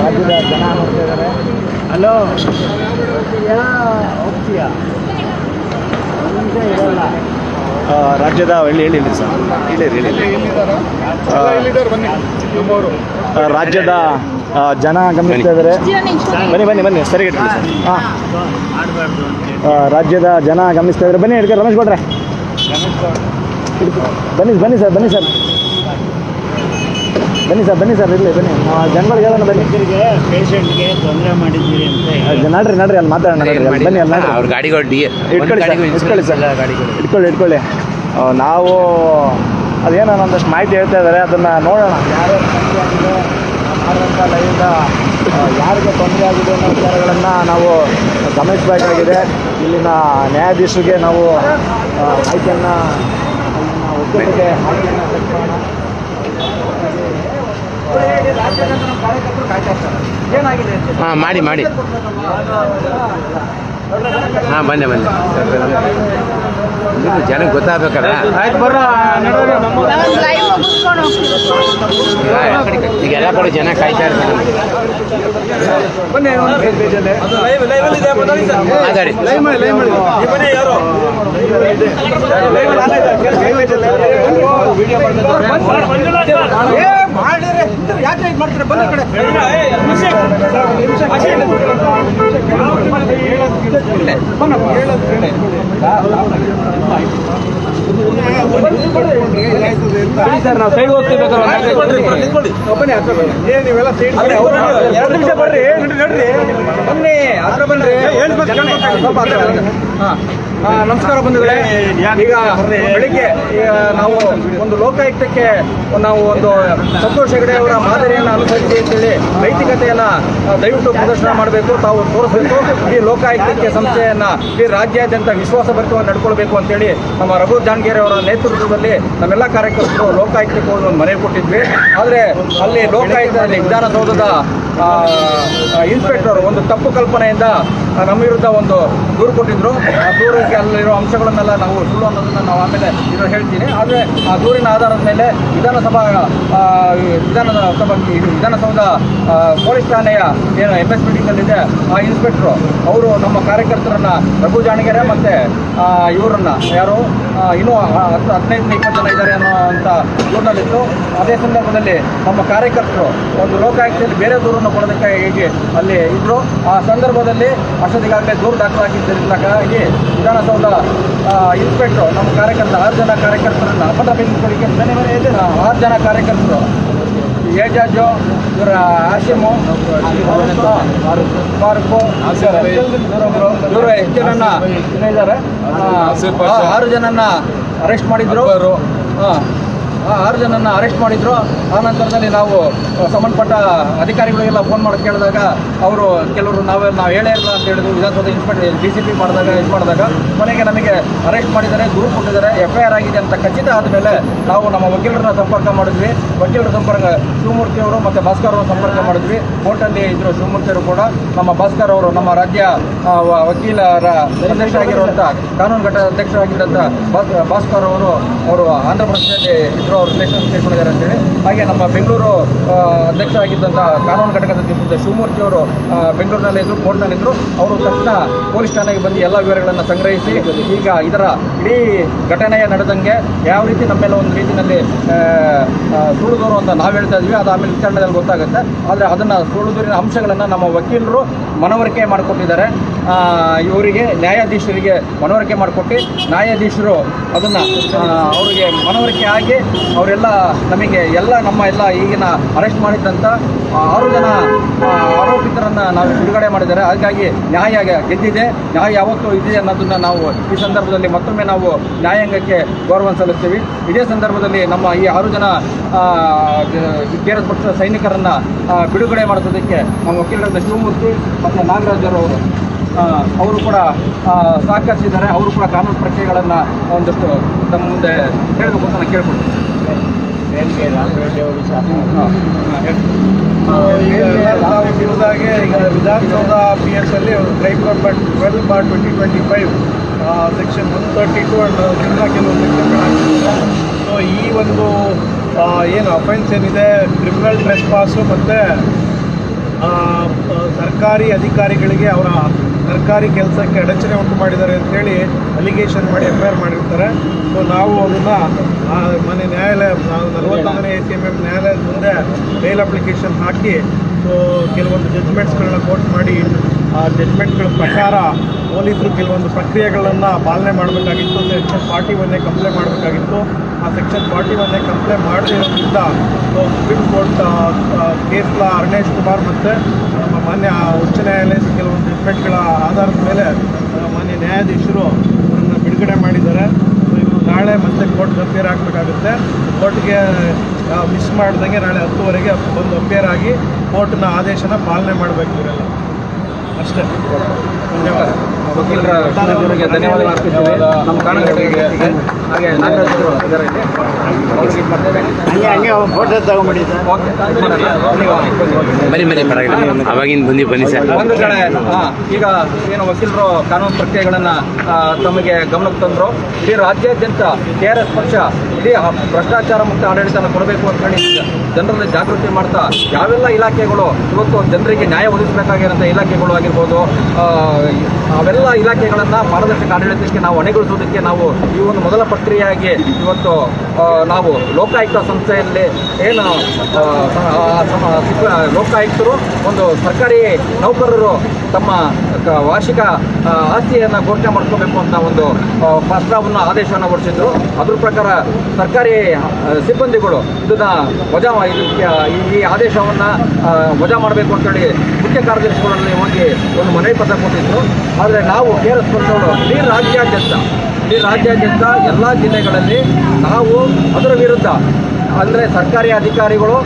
ರಾಜ್ಯದ ಜನ ನೋಡ್ತಾ ಇದ್ದಾರೆ ಹಲೋ. ಹೋಗ್ತೀಯಾ ರಾಜ್ಯದ ಹೇಳಿ ಹೇಳಿ ಹೇಳಿ ಸರ್. ಹೇಳಿ ಹೇಳಿ ರಾಜ್ಯದ ಜನ ಗಮನಿಸ್ತಾ ಇದ್ದಾರೆ. ಬನ್ನಿ ಬನ್ನಿ ಬನ್ನಿ, ಸರಿ ಸರ್. ಹಾಂ. ರಾಜ್ಯದ ಜನ ಗಮನಿಸ್ತಾ ಇದ್ದಾರೆ. ಬನ್ನಿ ಹಿಡ್ಕ ರಮೇಶ್ ಗೌಡ್ರೆ ಬನ್ನಿ ಬನ್ನಿ ಸರ್ ಬನ್ನಿ ಸರ್. ಬನ್ನಿ ಸರ್ ಬನ್ನಿ ಸರ್ ಇರಲಿ ಬನ್ನಿ. ಜನಗಳಿಗೆ ಹೇಳೋಣ ಬನ್ನಿ. ಪೇಷಂಟ್ಗೆ ತೊಂದರೆ ಮಾಡಿದ್ದೀರಿ ಅಂತ ನಡ್ರಿ ನಡ್ರಿ ಅಲ್ಲಿ ಮಾತಾಡೋಣ ಬನ್ನಿ ಅಲ್ಲ ಅವ್ರ ಗಾಡಿಗಳು ಡಿ ಇಟ್ಕೊಳ್ಳಿ ಸರ್, ಇಟ್ಕೊಳ್ಳಿ ಸರ್. ಗಾಡಿಗಳು. ಇಟ್ಕೊಳ್ಳಿ ಇಟ್ಕೊಳ್ಳಿ. ನಾವು ಅದೇನೋ ಒಂದಷ್ಟು ಮಾಹಿತಿ ಹೇಳ್ತಾ ಇದ್ದಾರೆ ಅದನ್ನು ನೋಡೋಣ. ಲೈವಿಂದ ಯಾರಿಗೆ ತೊಂದರೆ ಆಗಿದೆ ಅನ್ನೋ ವಿಚಾರಗಳನ್ನು ನಾವು ಗಮನಿಸಬೇಕಾಗಿದೆ. ಇಲ್ಲಿನ ನ್ಯಾಯಾಧೀಶರಿಗೆ ನಾವು ಆಯ್ಕೆಯನ್ನು ಮಾಹಿತಿಯನ್ನು ಅಲ್ಲಿನ ಒಕ್ಕೂಟಕ್ಕೆ ಮಾಹಿತಿಯನ್ನು ತೆಗೆದುಕೊಳ್ಳೋಣ. ಏನಾಗಿದೆ ಹಾಂ ಮಾಡಿ. ಮಾಡಿ ಹಾಂ ಬನ್ನಿ ಬನ್ನಿ. ಜನ ಜನಕ್ಕೆ ಗೊತ್ತಾಗಬೇಕಲ್ಲ? ಆಯ್ತು ಬರ್ರ ಲೈವ್ ಮುಗಿಸ್ಕೊಂಡು ಹೋಗ್ತೀವಿ ಈಗ ಎಲ್ಲ ಕಡೆ ಜನ ಕಾಯ್ತಾ ಇರ್ತಾರೆ. ಬನ್ನಿ ಒಂದು ಪೇಜಲ್ಲಿ ಮಾತಾಡಿ. ಸರ್ ನಾವು ಸೈಡ್ ಹೋಗ್ತೀವಿ ಎರಡು ನಿಮಿಷ ಬರ್ರಿ ನಡ್ರಿ ಬನ್ನಿ ಹತ್ರ ಬನ್ರಿ. ಸ್ವಲ್ಪ ಹತ್ರ ಬನ್ನಿ. ಹಾ. ನಮಸ್ಕಾರ ಬಂಧುಗಳೇ. ಈಗ ಬೆಳಿಗ್ಗೆ ಈಗ ನಾವು ಒಂದು ಲೋಕಾಯುಕ್ತಕ್ಕೆ ನಾವು ಒಂದು ಸಂತೋಷ್ ಹೆಗಡೆ ಅವರ ಮಾದರಿಯನ್ನು ಅನುಸರಿಸಿ ಅಂತೇಳಿ ನೈತಿಕತೆಯನ್ನ ದಯವಿಟ್ಟು ಪ್ರದರ್ಶನ ಮಾಡಬೇಕು ತಾವು ತೋರಿಸಬೇಕು. ಈ ಲೋಕಾಯುಕ್ತಕ್ಕೆ ಸಂಸ್ಥೆಯನ್ನ ಈ ರಾಜ್ಯಾದ್ಯಂತ ವಿಶ್ವಾಸಭರಿತವಾಗಿ ನಡ್ಕೊಳ್ಬೇಕು ಅಂತೇಳಿ ನಮ್ಮ ರಘು ಜಾನ್ಗೇರಿ ಅವರ ನೇತೃತ್ವದಲ್ಲಿ ನಮ್ಮೆಲ್ಲ ಕಾರ್ಯಕರ್ತರು ಲೋಕಾಯುಕ್ತಕ್ಕೆ ಹೋಗಿ ಒಂದು ಮನವಿ ಕೊಟ್ಟಿದ್ವಿ. ಆದರೆ ಅಲ್ಲಿ ಲೋಕಾಯುಕ್ತದಲ್ಲಿ ವಿಧಾನಸೌಧದ ಇನ್ಸ್ಪೆಕ್ಟರ್ ಒಂದು ತಪ್ಪು ಕಲ್ಪನೆಯಿಂದ ನಮ್ಮ ವಿರುದ್ಧ ಒಂದು ದೂರು ಕೊಟ್ಟಿದ್ರು. ಆ ದೂರಕ್ಕೆ ಅಲ್ಲಿರೋ ಅಂಶಗಳನ್ನೆಲ್ಲ ನಾವು ಸುಳ್ಳು ಅನ್ನೋದನ್ನ ನಾವು ಆಮೇಲೆ ಇದನ್ನು ಹೇಳ್ತೀನಿ. ಆದರೆ ಆ ದೂರಿನ ಆಧಾರದ ಮೇಲೆ ವಿಧಾನಸಭಾ ವಿಧಾನಸಭಾ ಇದು ವಿಧಾನಸೌಧ ಪೊಲೀಸ್ ಠಾಣೆಯ ಏನು ಎಂ ಎಸ್ ಮೀಟಿಂಗಲ್ಲಿದೆ ಆ ಇನ್ಸ್ಪೆಕ್ಟ್ರು, ಅವರು ನಮ್ಮ ಕಾರ್ಯಕರ್ತರನ್ನ, ರಘು ಜಾಣಗೆರೆ ಮತ್ತೆ ಇವರನ್ನ, ಯಾರು ಇನ್ನೂ ಹದಿನೈದು ಇಪ್ಪತ್ತು ಜನ ಇದ್ದಾರೆ ಅನ್ನೋ ಅಂತ ದೂರಿನಲ್ಲಿತ್ತು ಅದೇ ಸಂದರ್ಭದಲ್ಲಿ ನಮ್ಮ ಕಾರ್ಯಕರ್ತರು ಒಂದು ಲೋಕಾಯುಕ್ತದಲ್ಲಿ ಬೇರೆ ದೂರನ್ನು ಕೊಡೋದಕ್ಕೆ ಹೇಗೆ ಅಲ್ಲಿ ಇದ್ರು. ಆ ಸಂದರ್ಭದಲ್ಲಿ ಅಷ್ಟೊತ್ತಿಗಾಗಲೇ ದೂರು ದಾಖಲಾಗಿದ್ದರಿಂದಾಗಿ ವಿಧಾನಸೌಧ ಇನ್ಸ್ಪೆಕ್ಟ್ರು ನಮ್ಮ ಕಾರ್ಯಕರ್ತ, ಆರು ಜನ ಕಾರ್ಯಕರ್ತರನ್ನು ಅಪದ ಮನೆ ಆರು ಜನ ಕಾರ್ಯಕರ್ತರು ಏಜಾಜು ಇವರ ಆಶಿಮು ಫಾರೂಕು ಇವರು ಎಷ್ಟು ಜನನ್ನ ಇದ್ದಾರೆ ಆರು ಜನನ್ನ ಅರೆಸ್ಟ್ ಮಾಡಿದ್ರು. ಹಾಂ ಆರು ಜನನ ಅರೆಸ್ಟ್ ಮಾಡಿದ್ರು. ಆ ನಂತರದಲ್ಲಿ ನಾವು ಆ, ಸಂಬಂಧಪಟ್ಟ ಅಧಿಕಾರಿಗಳಿಗೆಲ್ಲ ಫೋನ್ ಮಾಡಿ ಕೇಳಿದಾಗ ಅವರು ಕೆಲವರು ನಾವೇ ನಾವು ಹೇಳೇ ಇಲ್ಲ ಅಂತ ಹೇಳಿದ್ರು. Vidhana Soudha inspector D C P ಮಾಡಿದಾಗ ಇದು ಮಾಡಿದಾಗ ಕೊನೆಗೆ ನಮಗೆ ಅರೆಸ್ಟ್ ಮಾಡಿದ್ದಾರೆ ದೂರು ಕೊಟ್ಟಿದ್ದಾರೆ ಎಫ್ ಐ ಆರ್ ಆಗಿದೆ ಅಂತ ಖಚಿತ ಆದಮೇಲೆ ನಾವು ನಮ್ಮ ವಕೀಲರನ್ನ ಸಂಪರ್ಕ ಮಾಡಿದ್ವಿ. ವಕೀಲರ ಸಂಪರ್ಕ ಶಿವಮೂರ್ತಿ ಅವರು ಮತ್ತು ಭಾಸ್ಕರ್ ಅವರು ಸಂಪರ್ಕ ಮಾಡಿದ್ವಿ. ಕೋರ್ಟಲ್ಲಿ ಇದ್ದರು ಶಿವಮೂರ್ತಿ ಅವರು ಕೂಡ. ನಮ್ಮ ಭಾಸ್ಕರ್ ಅವರು ನಮ್ಮ ರಾಜ್ಯ ಆ, ವಕೀಲರ ಅಧ್ಯಕ್ಷರಾಗಿರುವಂಥ ಕಾನೂನು ಘಟಕ ಅಧ್ಯಕ್ಷರಾಗಿದ್ದಂಥ ಭಾಸ್ ಭಾಸ್ಕರ್ ಅವರು ಅವರು ಆಂಧ್ರ ಪ್ರದೇಶದಲ್ಲಿ ಇದ್ರು ಅವರು ರಿಲೇಷನ್ ಮಾಡಿದ್ದಾರೆ ಅಂತೇಳಿ. ಹಾಗೆ ನಮ್ಮ ಬೆಂಗಳೂರು ಅಧ್ಯಕ್ಷರಾಗಿದ್ದಂಥ ಕಾನೂನು ಘಟಕದ ಶಿವಮೂರ್ತಿ ಅವರು ಬೆಂಗಳೂರಿನಲ್ಲಿದ್ದರು ಕೋರ್ಟ್ನಲ್ಲಿದ್ದರು ಅವರು ತಕ್ಷಣ ಪೊಲೀಸ್ ಠಾಣೆಗೆ ಬಂದು ಎಲ್ಲ ವಿವರಗಳನ್ನು ಸಂಗ್ರಹಿಸಿ ಈಗ ಇದರ ಇಡೀ ಘಟನೆಯ ನಡೆದಂಗೆ ಯಾವ ರೀತಿ ನಮ್ಮೆಲ್ಲ ಒಂದು ರೀತಿಯಲ್ಲಿ ಆ, ಆ, ಸುಳ್ಳು ದೂರು ಅಂತ ನಾವು ಹೇಳ್ತಾ ಇದ್ವಿ ಅದು ಆಮೇಲೆ ವಿಚಾರಣೆಯಲ್ಲಿ ಗೊತ್ತಾಗುತ್ತೆ. ಆದರೆ ಅದನ್ನು ಸುಳ್ಳು ದೂರಿನ ಅಂಶಗಳನ್ನು ನಮ್ಮ ವಕೀಲರು ಮನವರಿಕೆ ಮಾಡಿಕೊಟ್ಟಿದ್ದಾರೆ. ಇವರಿಗೆ ನ್ಯಾಯಾಧೀಶರಿಗೆ ಮನವರಿಕೆ ಮಾಡಿಕೊಟ್ಟು ನ್ಯಾಯಾಧೀಶರು ಅದನ್ನು ಅವರಿಗೆ ಮನವರಿಕೆ ಆಗಿ ಅವರೆಲ್ಲ ನಮಗೆ ಎಲ್ಲ ನಮ್ಮ ಎಲ್ಲ ಈಗಿನ ಅರೆಸ್ಟ್ ಮಾಡಿದ್ದಂಥ ಆರು ಜನ ಆರೋಪಿತರನ್ನು ನಾವು ಬಿಡುಗಡೆ ಮಾಡಿದ್ದಾರೆ. ಹಾಗಾಗಿ ನ್ಯಾಯ ಗೆದ್ದಿದೆ. ನ್ಯಾಯ ಯಾವತ್ತೂ ಇದೆ ಅನ್ನೋದನ್ನು ನಾವು ಈ ಸಂದರ್ಭದಲ್ಲಿ ಮತ್ತೊಮ್ಮೆ ನಾವು ನ್ಯಾಯಾಂಗಕ್ಕೆ ಗೌರವ ಸಲ್ಲಿಸ್ತೀವಿ. ಇದೇ ಸಂದರ್ಭದಲ್ಲಿ ನಮ್ಮ ಈ ಆರು ಜನ ಕೇರಳ ಪಕ್ಷದ ಸೈನಿಕರನ್ನು ಬಿಡುಗಡೆ ಮಾಡಿಸೋದಕ್ಕೆ ನಮ್ಮ ವಕೀಲರಾದ ಶಿವಮೂರ್ತಿ ಮತ್ತು ನಾಗರಾಜರವರು ಅವರು ಕೂಡ ಸಹಕರಿಸಿದ್ದಾರೆ. ಅವರು ಕೂಡ ಕಾನೂನು ಪ್ರಕ್ರಿಯೆಗಳನ್ನು ಒಂದಷ್ಟು ತಮ್ಮ ಮುಂದೆ ಹೇಳಬೇಕು ಅಂತ ನಾನು ಕೇಳ್ಕೊಳ್ತೀನಿ. ತಿಳಿದಾಗೆ ಈಗ ವಿಧಾನಸೌಧ ಪಿ ಎಸ್ ಅಲ್ಲಿ crime number twelve bar twenty twenty five section one thirty two and ತುಂಬ ಕೆಲವು ಸೆಕ್ಷನ್ ಸೊ ಈ ಒಂದು ಏನು ಅಫೆನ್ಸ್ ಏನಿದೆ ಕ್ರಿಮಿನಲ್ ಟ್ರೆಸ್ ಪಾಸು ಮತ್ತು ಸರ್ಕಾರಿ ಅಧಿಕಾರಿಗಳಿಗೆ ಅವರ ಸರ್ಕಾರಿ ಕೆಲಸಕ್ಕೆ ಅಡಚಣೆ ಉಂಟು ಮಾಡಿದ್ದಾರೆ ಅಂತೇಳಿ ಅಲಿಗೇಷನ್ ಮಾಡಿ ಎಫ್ ಐ ಆರ್ ಮಾಡಿರ್ತಾರೆ. ಸೊ ನಾವು ಅದನ್ನು ಮನೆ ನ್ಯಾಯಾಲಯ, ನಾವು ನಲವತ್ತೊಂದನೇ ಎ ಸಿ ಎಂ ಎಂ ನ್ಯಾಯಾಲಯದ ಮುಂದೆ ಬೇಲ್ ಅಪ್ಲಿಕೇಶನ್ ಹಾಕಿ ಸೊ ಕೆಲವೊಂದು ಜಜ್ಮೆಂಟ್ಸ್ಗಳನ್ನ ಕೋರ್ಟ್ ಮಾಡಿ, ಆ ಜಡ್ಜ್ಮೆಂಟ್ಗಳ ಪ್ರಕಾರ ಪೊಲೀಸರು ಕೆಲವೊಂದು ಪ್ರಕ್ರಿಯೆಗಳನ್ನು ಪಾಲನೆ ಮಾಡಬೇಕಾಗಿತ್ತು ಸೆಕ್ಷನ್ ಫಾರ್ಟಿ ಒನ್ನೇ ಕಂಪ್ಲೇಂಟ್ ಮಾಡಬೇಕಾಗಿತ್ತು. ಆ section forty one A complaint ಮಾಡದಿರೋದ್ರಿಂದ supreme court ಕೇಸ್ಲ ಅರ್ಣೇಶ್ ಕುಮಾರ್ ಮತ್ತು ಮಾನ್ಯ ಉಚ್ಚ ನ್ಯಾಯಾಲಯದ ಕೆಲವೊಂದು ಜಡ್ಮೆಂಟ್ಗಳ ಆಧಾರದ ಮೇಲೆ ಮಾನ್ಯ ನ್ಯಾಯಾಧೀಶರು ಅವರನ್ನು ಬಿಡುಗಡೆ ಮಾಡಿದ್ದಾರೆ. ಇವರು ನಾಳೆ ಮತ್ತೆ ಕೋರ್ಟ್ಗೆ ಅಪಿಯರ್ ಆಗಬೇಕಾಗುತ್ತೆ. ಕೋರ್ಟ್ಗೆ ಮಿಸ್ ಮಾಡ್ದಂಗೆ ನಾಳೆ ಹತ್ತುವರೆಗೆ ಬಂದು ಅಪಿಯರ್ ಆಗಿ ಕೋರ್ಟ್ನ ಆದೇಶನ ಪಾಲನೆ ಮಾಡಬೇಕು ಇವರೆಲ್ಲ. ಅಷ್ಟೇ. ಧನ್ಯವಾದ. ವಕೀಲರ ಧನ್ಯವಾದ ಅರ್ಪಿಸ್ತೀವಿ. ನಮ್ಮ ಕಾರ್ಯಕರ್ತರಿಗೆ ಹಾಗೆ ನಾಗರಾಜ್ ಅವರು ಇದ್ದಾರೆ ಇಲ್ಲಿ. ಅವ್ರಿಗೆ ಮಾಡ್ತೇವೆ ಹಂಗೆ ಹಂಗೆ ಫೋಟೋ ಸರ್ ಓಕೆ ಬನ್ನಿ ಬನ್ನಿ ಪರವಾಗಿಲ್ಲ. ಅವಾಗಿಂದ ಬಂದು ಬನ್ನಿ ಸರ್. ಒಂದು ಕಡೆ ಈಗ ಏನು ವಕೀಲರು ಕಾನೂನು ಪ್ರಕ್ರಿಯೆಗಳನ್ನು ತಮಗೆ ಗಮನಕ್ಕೆ ತಂದರು ಇಡೀ ರಾಜ್ಯಾದ್ಯಂತ ಕೆ ಆರ್ ಎಸ್ ಪಕ್ಷ ಇಡೀ ಭ್ರಷ್ಟಾಚಾರ ಮುಕ್ತ ಆಡಳಿತನ ಕೊಡಬೇಕು ಅಂತ ಹೇಳಿ ಜನರಲ್ಲಿ ಜಾಗೃತಿ ಮಾಡ್ತಾ ಯಾವೆಲ್ಲ ಇಲಾಖೆಗಳು ಇವತ್ತು ಜನರಿಗೆ ನ್ಯಾಯ ಒದಗಿಸಬೇಕಾಗಿರೋಂಥ ಇಲಾಖೆಗಳು ಆಗಿರ್ಬೋದು ಆ, ಅವೆಲ್ಲ ಇಲಾಖೆಗಳನ್ನು ಪಾರದರ್ಶಕ ಆಡಳಿತಕ್ಕೆ ನಾವು ಹೊಣೆಗೊಳಿಸೋದಕ್ಕೆ ನಾವು ಈ ಒಂದು ಮೊದಲ ಪ್ರಕ್ರಿಯೆಯಾಗಿ ಇವತ್ತು ನಾವು ಲೋಕಾಯುಕ್ತ ಸಂಸ್ಥೆಯಲ್ಲಿ ಏನು ಲೋಕಾಯುಕ್ತರು ಒಂದು ಸರ್ಕಾರಿ ನೌಕರರು ತಮ್ಮ ವಾರ್ಷಿಕ ಆಸ್ತಿಯನ್ನು ಘೋಷಣೆ ಮಾಡ್ಕೋಬೇಕು ಅಂತ ಒಂದು ಪ್ರಸ್ತಾವವನ್ನು ಆದೇಶವನ್ನು ಹೊರಡಿಸಿದ್ರು. ಅದ್ರ ಪ್ರಕಾರ ಸರ್ಕಾರಿ ಸಿಬ್ಬಂದಿಗಳು ಇದನ್ನ ವಜಾ ಈ ಆದೇಶವನ್ನು ವಜಾ ಮಾಡಬೇಕು ಅಂತೇಳಿ ಮುಖ್ಯ ಕಾರ್ಯದರ್ಶಿಗಳಲ್ಲಿ ಹೋಗಿ ಒಂದು ಮನವಿ ಪತ್ರ ಕೊಟ್ಟಿದ್ರು. ಆದರೆ ನಾವು ಕೆ ಆರ್ ಎಸ್ ಪಕ್ಷವನ್ನು ಇಡೀ ರಾಜ್ಯಾದ್ಯಂತ ಇಡೀ ರಾಜ್ಯಾದ್ಯಂತ ಎಲ್ಲ ಜಿಲ್ಲೆಗಳಲ್ಲಿ ನಾವು ಅದರ ವಿರುದ್ಧ, ಅಂದರೆ ಸರ್ಕಾರಿ ಅಧಿಕಾರಿಗಳು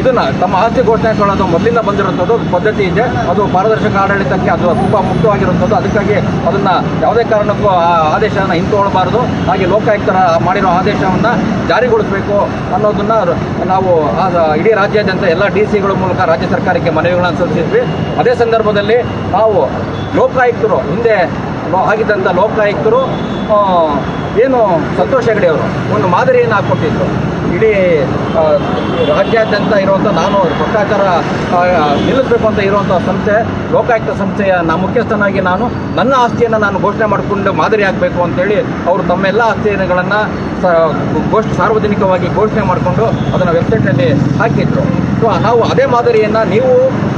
ಇದನ್ನ ತಮ್ಮ ಆಸ್ತಿ ಘೋಷಣೆ ಕೊಡೋದು ಮೊದಲಿಂದ ಬಂದಿರುವಂಥದ್ದು ಪದ್ಧತಿ ಇದೆ. ಅದು ಪಾರದರ್ಶಕ ಆಡಳಿತಕ್ಕೆ ಅದು ತುಂಬ ಮುಕ್ತವಾಗಿರುವಂಥದ್ದು. ಅದಕ್ಕಾಗಿ ಅದನ್ನ ಯಾವುದೇ ಕಾರಣಕ್ಕೂ ಆ ಆದೇಶವನ್ನು ಹಿಂತೋಳಬಾರದು ಹಾಗೆ ಲೋಕಾಯುಕ್ತರ ಮಾಡಿರೋ ಆದೇಶವನ್ನು ಜಾರಿಗೊಳಿಸಬೇಕು ಅನ್ನೋದನ್ನ ನಾವು ಇಡೀ ರಾಜ್ಯಾದ್ಯಂತ ಎಲ್ಲ ಡಿ ಸಿಗಳ ಮೂಲಕ ರಾಜ್ಯ ಸರ್ಕಾರಕ್ಕೆ ಮನವಿಗಳನ್ನು ಸಲ್ಲಿಸಿದ್ವಿ. ಅದೇ ಸಂದರ್ಭದಲ್ಲಿ ನಾವು ಲೋಕಾಯುಕ್ತರು ಹಿಂದೆ ಆಗಿದ್ದಂಥ ಲೋಕಾಯುಕ್ತರು ಏನು ಸಂತೋಷ್ ಹೆಗಡೆ ಅವರು ಒಂದು ಮಾದರಿಯನ್ನು ಹಾಕ್ಕೊಟ್ಟಿದ್ರು ಇಡೀ ರಾಜ್ಯಾದ್ಯಂತ ಇರುವಂಥ ನಾನು ಭ್ರಷ್ಟಾಚಾರ ನಿಲ್ಲಿಸಬೇಕು ಅಂತ ಇರುವಂಥ ಸಂಸ್ಥೆ, ಲೋಕಾಯುಕ್ತ ಸಂಸ್ಥೆಯ ನಾ ಮುಖ್ಯಸ್ಥನಾಗಿ ನಾನು, ನನ್ನ ಆಸ್ತಿಯನ್ನು ನಾನು ಘೋಷಣೆ ಮಾಡಿಕೊಂಡು ಮಾದರಿ ಆಗಬೇಕು ಅಂತೇಳಿ ಅವರು ತಮ್ಮೆಲ್ಲ ಆಸ್ತಿಯನ್ನುಗಳನ್ನು ಘೋಷ, ಸಾರ್ವಜನಿಕವಾಗಿ ಘೋಷಣೆ ಮಾಡಿಕೊಂಡು ಅದನ್ನು ವೆಬ್ಸೈಟಲ್ಲಿ ಹಾಕಿದ್ರು. ಸೊ ನಾವು ಅದೇ ಮಾದರಿಯನ್ನು ನೀವು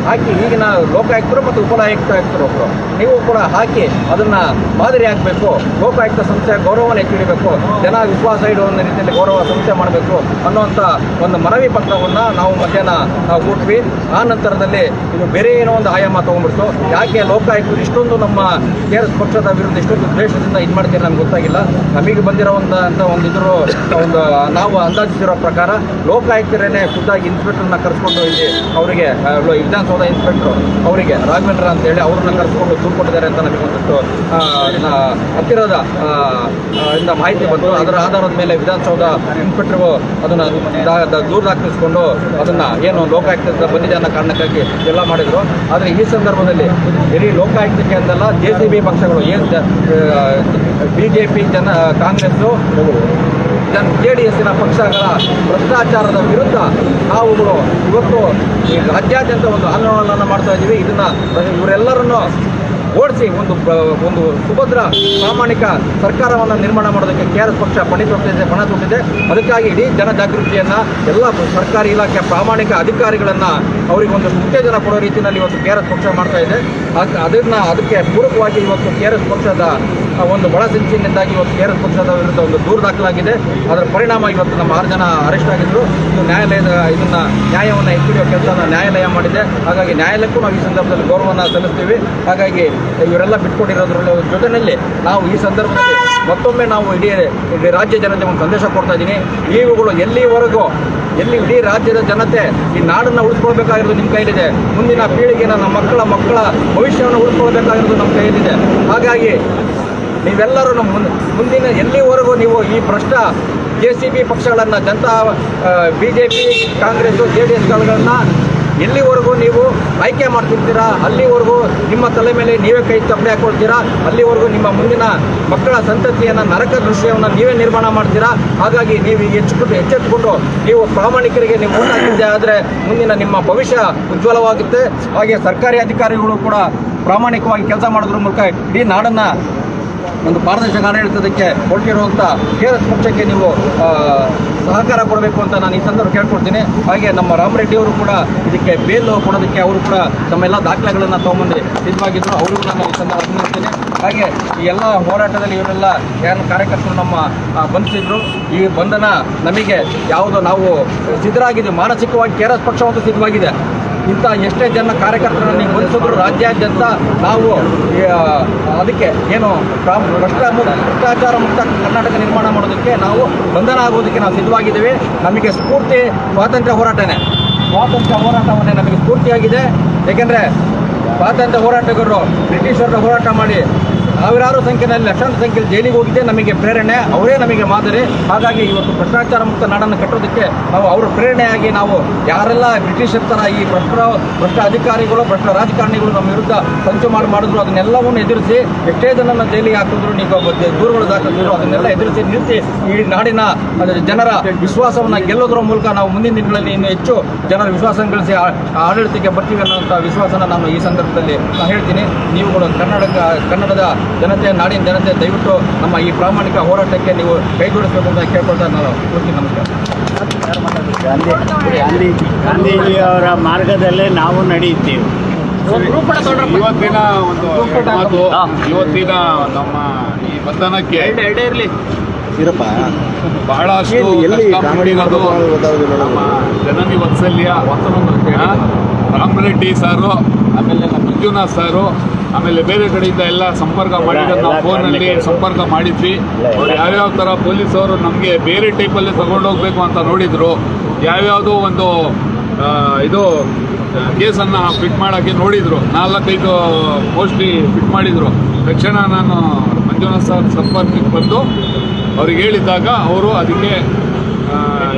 ಹಾಕಿ ಈಗಿನ ಲೋಕಾಯುಕ್ತರು ಮತ್ತು ಉಪಲೋಕಾಯುಕ್ತರು ಒಬ್ಬರು ನೀವು ಕೂಡ ಹಾಕಿ ಅದನ್ನು ಮಾದರಿ ಹಾಕಬೇಕು ಲೋಕಾಯುಕ್ತ ಸಂಸ್ಥೆಯ ಗೌರವವನ್ನು ಎತ್ತಿಡಬೇಕು ಜನ ವಿಶ್ವಾಸ ಇಡುವ ರೀತಿಯಲ್ಲಿ ಗೌರವ ಸಂಸ್ಥೆ ಮಾಡಬೇಕು ಅನ್ನುವಂಥ ಒಂದು ಮನವಿ ಪತ್ರವನ್ನು ನಾವು ಮಧ್ಯಾಹ್ನ ನಾವು ಕೊಟ್ವಿ. ಆ ನಂತರದಲ್ಲಿ ಇದು ಬೇರೆ ಏನೋ ಒಂದು ಆಯಾಮ ತಗೊಂಡ್ಬಿಡ್ತು. ಯಾಕೆ ಲೋಕಾಯುಕ್ತರು ಇಷ್ಟೊಂದು ನಮ್ಮ ಕೆ ಆರ್ ಪಕ್ಷದ ವಿರುದ್ಧ ಇಷ್ಟೊಂದು ದ್ವೇಷದಿಂದ ಇದು ಮಾಡ್ತೀರಿ ನಮ್ಗೆ ಗೊತ್ತಾಗಿಲ್ಲ. ನಮಗೆ ಬಂದಿರೋ ಒಂದು ಅಂತ ಒಂದು ಇದ್ರ ಒಂದು ನಾವು ಅಂದಾಜಿಸಿರೋ ಪ್ರಕಾರ ಲೋಕಾಯುಕ್ತರೇನೆ ಖುದ್ದಾಗಿ ಇನ್ಸ್ಪೆಕ್ಟರ್ನ ಕರೆಸ್ಕೊಂಡು ಇಲ್ಲಿ ಅವರಿಗೆ ಆ, ವಿಧಾನಸೌಧ ಇನ್ಸ್ಪೆಕ್ಟರ್. ಅವರಿಗೆ ರಾಘವೇಂದ್ರ ಅಂತೇಳಿ ಅವ್ರನ್ನ ಕರೆಸ್ಕೊಂಡು ದೂರು ಕೊಟ್ಟಿದ್ದಾರೆ ಅಂತ ನಮಗೆ ಒಂದಷ್ಟು ಹತ್ತಿರದ ಇಂದ ಮಾಹಿತಿ ಬಂತು ಅದರ ಆಧಾರದ ಮೇಲೆ ವಿಧಾನಸೌಧ ಇನ್ಸ್ಪೆಕ್ಟರ್ಗೂ ಅದನ್ನು ದೂರು ದಾಖಲಿಸಿಕೊಂಡು ಅದನ್ನು ಏನು ಲೋಕಾಯುಕ್ತ ಬಂದಿದೆ ಅನ್ನೋ ಕಾರಣಕ್ಕಾಗಿ ಎಲ್ಲ ಮಾಡಿದರು. ಆದರೆ ಈ ಸಂದರ್ಭದಲ್ಲಿ ಇಡೀ ಲೋಕಾಯುಕ್ತಕ್ಕೆ ಅಂತಲ್ಲ ಜೆ ಸಿ ಬಿ ಪಕ್ಷಗಳು ಏನು ಬಿ ಜೆ ಪಿ ಜನ, ಕಾಂಗ್ರೆಸ್ಸು ಜನ್ ಜೆ ಡಿ ಎಸ್ಸಿನ ಪಕ್ಷಗಳ ಭ್ರಷ್ಟಾಚಾರದ ವಿರುದ್ಧ ನಾವುಗಳು ಇವತ್ತು ರಾಜ್ಯಾದ್ಯಂತ ಒಂದು ಆಂದೋಲನವನ್ನು ಮಾಡ್ತಾ ಇದ್ದೀವಿ ಇದನ್ನು ಇವರೆಲ್ಲರನ್ನು ಓಡಿಸಿ ಒಂದು ಒಂದು ಸುಭದ್ರ ಪ್ರಾಮಾಣಿಕ ಸರ್ಕಾರವನ್ನು ನಿರ್ಮಾಣ ಮಾಡೋದಕ್ಕೆ ಕೆ ಆರ್ ಎಸ್ ಪಕ್ಷ ಪಣಿ ತೊಟ್ಟಿದೆ, ಪಣ ತೊಟ್ಟಿದೆ. ಅದಕ್ಕಾಗಿ ಇಡೀ ಜನಜಾಗೃತಿಯನ್ನು ಎಲ್ಲ ಸರ್ಕಾರಿ ಇಲಾಖೆಯ ಪ್ರಾಮಾಣಿಕ ಅಧಿಕಾರಿಗಳನ್ನು ಅವರಿಗೆ ಒಂದು ಉತ್ತೇಜನ ಕೊಡೋ ರೀತಿಯಲ್ಲಿ ಇವತ್ತು ಕೆ ಆರ್ ಪಕ್ಷ ಮಾಡ್ತಾ ಇದೆ. ಅದನ್ನು ಅದಕ್ಕೆ ಪೂರಕವಾಗಿ ಇವತ್ತು ಕೆ ಆರ್ ಎಸ್ ಪಕ್ಷದ ಒಂದು ಒಳಸಂಚಿನಿಂದಾಗಿ ಇವತ್ತು ಕೆ ಆರ್ ಎಸ್ ಪಕ್ಷದ ವಿರುದ್ಧ ಒಂದು ದೂರು ದಾಖಲಾಗಿದೆ. ಅದರ ಪರಿಣಾಮ ಇವತ್ತು ನಮ್ಮ ಆರು ಜನ ಅರೆಸ್ಟ್ ಆಗಿದ್ರು. ಇದು ನ್ಯಾಯಾಲಯದ, ಇದನ್ನು ನ್ಯಾಯವನ್ನು ಎತ್ತಿಡುವ ಕೆಲಸನ ನ್ಯಾಯಾಲಯ ಮಾಡಿದೆ. ಹಾಗಾಗಿ ನ್ಯಾಯಾಲಯಕ್ಕೂ ನಾವು ಈ ಸಂದರ್ಭದಲ್ಲಿ ಗೌರವವನ್ನು ಸಲ್ಲಿಸ್ತೀವಿ. ಹಾಗಾಗಿ ಇವರೆಲ್ಲ ಬಿಟ್ಕೊಂಡಿರೋದ್ರ ಜೊತೆಯಲ್ಲಿ ನಾವು ಈ ಸಂದರ್ಭದಲ್ಲಿ ಮತ್ತೊಮ್ಮೆ ನಾವು ಇಡೀ ರಾಜ್ಯ ಜನತೆ ಒಂದು ಸಂದೇಶ ಕೊಡ್ತಾ ಇದ್ದೀನಿ. ನೀವುಗಳು ಎಲ್ಲಿವರೆಗೂ, ಎಲ್ಲಿ ಇಡೀ ರಾಜ್ಯದ ಜನತೆ ಈ ನಾಡನ್ನು ಉಳಿಸ್ಕೊಳ್ಬೇಕಾಗಿರೋದು ನಿಮ್ಮ ಕೈಲಿದೆ. ಮುಂದಿನ ಪೀಳಿಗೆನ ನಮ್ಮ ಮಕ್ಕಳ ಮಕ್ಕಳ ಭವಿಷ್ಯವನ್ನು ಉಳಿಸ್ಕೊಳ್ಬೇಕಾಗಿರೋದು ನಮ್ಮ ಕೈಲಿದೆ. ಹಾಗಾಗಿ ನೀವೆಲ್ಲರೂ ನಮ್ಮ ಮುಂದೆ ಮುಂದಿನ ಎಲ್ಲಿವರೆಗೂ ನೀವು ಈ ಭ್ರಷ್ಟ ಜೆ ಸಿ ಬಿ ಪಕ್ಷಗಳನ್ನು, Janata B J P Congress J D ಎಸ್ಗಳನ್ನು ಎಲ್ಲಿವರೆಗೂ ನೀವು ಆಯ್ಕೆ ಮಾಡ್ತಿರ್ತೀರಾ ಅಲ್ಲಿವರೆಗೂ ನಿಮ್ಮ ತಲೆ ಮೇಲೆ ನೀವೇ ಕೈ ಚಪ್ಪಲಿ ಹಾಕೊಳ್ತೀರಾ? ಅಲ್ಲಿವರೆಗೂ ನಿಮ್ಮ ಮುಂದಿನ ಮಕ್ಕಳ ಸಂತತಿಯನ್ನು, ನರಕ ದೃಶ್ಯವನ್ನು ನೀವೇ ನಿರ್ಮಾಣ ಮಾಡ್ತೀರಾ? ಹಾಗಾಗಿ ನೀವು ಈಗ ಎಚ್ಚೆತ್ತು ಎಚ್ಚೆತ್ತುಕೊಂಡು ನೀವು ಪ್ರಾಮಾಣಿಕರಿಗೆ ನೀವು ಮುಂದಾಗಿದ್ದೆ ಆದರೆ ಮುಂದಿನ ನಿಮ್ಮ ಭವಿಷ್ಯ ಉಜ್ವಲವಾಗುತ್ತೆ. ಹಾಗೆ ಸರ್ಕಾರಿ ಅಧಿಕಾರಿಗಳು ಕೂಡ ಪ್ರಾಮಾಣಿಕವಾಗಿ ಕೆಲಸ ಮಾಡೋದ್ರ ಮೂಲಕ ಇಡೀ ನಾಡನ್ನು ಒಂದು ಪಾರದರ್ಶಕ ಆಡಳಿತದಕ್ಕೆ ಹೊರಟಿರುವಂಥ ಕೆ ಆರ್ ಎಸ್ ಪಕ್ಷಕ್ಕೆ ನೀವು ಸಹಕಾರ ಕೊಡಬೇಕು ಅಂತ ನಾನು ಈ ಸಂದರ್ಭ ಕೇಳ್ಕೊಡ್ತೀನಿ ಹಾಗೆ ನಮ್ಮ ರಾಮರೆಡ್ಡಿ ಅವರು ಕೂಡ ಇದಕ್ಕೆ ಬೇಲ್ ಕೊಡೋದಕ್ಕೆ ಅವರು ಕೂಡ ತಮ್ಮೆಲ್ಲ ದಾಖಲೆಗಳನ್ನು ತೊಗೊಂಬಂದು ಸಿದ್ಧವಾಗಿದ್ದರು ಅವರಿಗೂ ನಾನು ಈ ಸಂದರ್ಭ ಅಭಿನಂದಿಸ್ತೇನೆ. ಹಾಗೆ ಈ ಎಲ್ಲ ಹೋರಾಟದಲ್ಲಿ ಇವರೆಲ್ಲ ಏನು ಕಾರ್ಯಕರ್ತರು ನಮ್ಮ ಬಂಧಿಸಿದ್ರು ಈ ಬಂಧನ ನಮಗೆ ಯಾವುದು ನಾವು ಸಿದ್ಧರಾಗಿದೆ ಮಾನಸಿಕವಾಗಿ ಕೆ ಆರ್ ಎಸ್ ಸಿದ್ಧವಾಗಿದೆ. ಇಂಥ ಎಷ್ಟೇ ಜನ ಕಾರ್ಯಕರ್ತರನ್ನು ನೀವು ಬಂಧಿಸಿದ್ರು ರಾಜ್ಯಾದ್ಯಂತ ನಾವು ಅದಕ್ಕೆ ಏನು ಭ್ರಷ್ಟ ಭ್ರಷ್ಟಾಚಾರ ಮುಕ್ತ ಕರ್ನಾಟಕ ನಿರ್ಮಾಣ ಮಾಡೋದಕ್ಕೆ ನಾವು ಬಂಧನ ಆಗೋದಕ್ಕೆ ನಾವು ಸಿದ್ಧವಾಗಿದ್ದೇವೆ. ನಮಗೆ ಸ್ಫೂರ್ತಿ ಸ್ವಾತಂತ್ರ್ಯ ಹೋರಾಟನೇ. ಸ್ವಾತಂತ್ರ್ಯ ಹೋರಾಟವನ್ನೇ ನಮಗೆ ಸ್ಫೂರ್ತಿಯಾಗಿದೆ. ಏಕೆಂದರೆ ಸ್ವಾತಂತ್ರ್ಯ ಹೋರಾಟಗಾರರು ಬ್ರಿಟಿಷರ ಹೋರಾಟ ಮಾಡಿ ಸಾವಿರಾರು ಸಂಖ್ಯೆಯಲ್ಲಿ ಲಕ್ಷಾಂತರ ಸಂಖ್ಯೆಯಲ್ಲಿ ಜೈಲಿಗೆ ಹೋಗಿದ್ದೆ ನಮಗೆ ಪ್ರೇರಣೆ, ಅವರೇ ನಮಗೆ ಮಾದರಿ. ಹಾಗಾಗಿ ಇವತ್ತು ಭ್ರಷ್ಟಾಚಾರ ಮುಕ್ತ ನಾಡನ್ನು ಕಟ್ಟೋದಕ್ಕೆ ನಾವು ಅವರ ಪ್ರೇರಣೆಯಾಗಿ ನಾವು ಯಾರೆಲ್ಲ ಬ್ರಿಟಿಷರ ತರ ಈ ಭ್ರಷ್ಟ ಭ್ರಷ್ಟ ಅಧಿಕಾರಿಗಳು, ಭ್ರಷ್ಟ ರಾಜಕಾರಣಿಗಳು ನಮ್ಮ ವಿರುದ್ಧ ಸಂಚು ಮಾಡಿ, ಮಾಡಿದ್ರು, ಅದನ್ನೆಲ್ಲವನ್ನು ಎದುರಿಸಿ ಎಷ್ಟೇ ಜನನ ಜೈಲಿಗೆ ಹಾಕಿದ್ರು ನೀವು ದೂರುಗಳು ದಾಖಲಿಸಿದ್ರು, ಅದನ್ನೆಲ್ಲ ಎದುರಿಸಿ ನಿಲ್ಲಿಸಿ ಈ ನಾಡಿನ ಜನರ ವಿಶ್ವಾಸವನ್ನು ಗೆಲ್ಲೋದ್ರ ಮೂಲಕ ನಾವು ಮುಂದಿನ ದಿನಗಳಲ್ಲಿ ಇನ್ನು ಹೆಚ್ಚು ಜನರ ವಿಶ್ವಾಸ ಗಳಿಸಿ ಆಡಳಿತಕ್ಕೆ ಬರ್ತೀವಿ ಅನ್ನೋಂಥ ವಿಶ್ವಾಸನ ನಾನು ಈ ಸಂದರ್ಭದಲ್ಲಿ ಹೇಳ್ತೀನಿ. ನೀವುಗಳು ಕನ್ನಡ ಕನ್ನಡದ ಜನತೆ ನಾಡಿನ ಜನತೆ ದಯವಿಟ್ಟು ನಮ್ಮ ಈ ಪ್ರಾಮಾಣಿಕ ಹೋರಾಟಕ್ಕೆ ನೀವು ಕೈಗೂಡಿಸಬೇಕು ಅಂತ ಕೇಳ್ಕೊಳ್ತಾ ನಾನು ಪೂರ್ತಿ ನಮಸ್ಕಾರ. ಗಾಂಧಿ ಗಾಂಧಿ ಗಾಂಧೀಜಿಯವರ ಮಾರ್ಗದಲ್ಲೇ ನಾವು ನಡೆಯುತ್ತೇವೆ. ಇವತ್ತಿನ ಒಂದು ಮಾತು ಇವತ್ತಿನ ನಮ್ಮ ಈ ಬಂಧನಕ್ಕೆ ಇರಪ್ಪ. ಬಹಳಷ್ಟು ಎಲ್ಲಿ- ಎಲ್ಲಿ ಕಷ್ಟ ಕಾಮಿಡಿ ಪಟ್ಟಿರೋದು ಮಾಡೋದು ಗೊತ್ತಾಗೋದಿಲ್ಲ ನಮ್ಮ ಜನನಿ ವತ್ಸಲ್ಯ ರಾಮರೆಡ್ಡಿ ಸಾರು ಆಮೇಲೆ ನಮ್ಮ ಮಂಜುನಾಥ್ ಸಾರು ಆಮೇಲೆ ಬೇರೆ ಕಡೆಯಿಂದ ಎಲ್ಲ ಸಂಪರ್ಕ ಮಾಡಿದ್ರೆ ನಾವು ಫೋನಲ್ಲಿ ಸಂಪರ್ಕ ಮಾಡಿದ್ವಿ. ಅವ್ರು ಯಾವ್ಯಾವ ಥರ ಪೊಲೀಸವರು ನಮಗೆ ಬೇರೆ ಟೈಪಲ್ಲಿ ತಗೊಂಡೋಗ್ಬೇಕು ಅಂತ ನೋಡಿದ್ರು. ಯಾವ್ಯಾವುದೋ ಒಂದು ಇದು ಕೇಸನ್ನು ಫಿಟ್ ಮಾಡೋಕ್ಕೆ ನೋಡಿದರು. ನಾಲ್ಕೈದು ಮೋಸ್ಟ್ಲಿ ಫಿಟ್ ಮಾಡಿದರು. ತಕ್ಷಣ ನಾನು ಮಂಜುನಾಥ್ ಸರ್ ಸಂಪರ್ಕಕ್ಕೆ ಬಂದು ಅವ್ರಿಗೆ ಹೇಳಿದ್ದಾಗ ಅವರು ಅದಕ್ಕೆ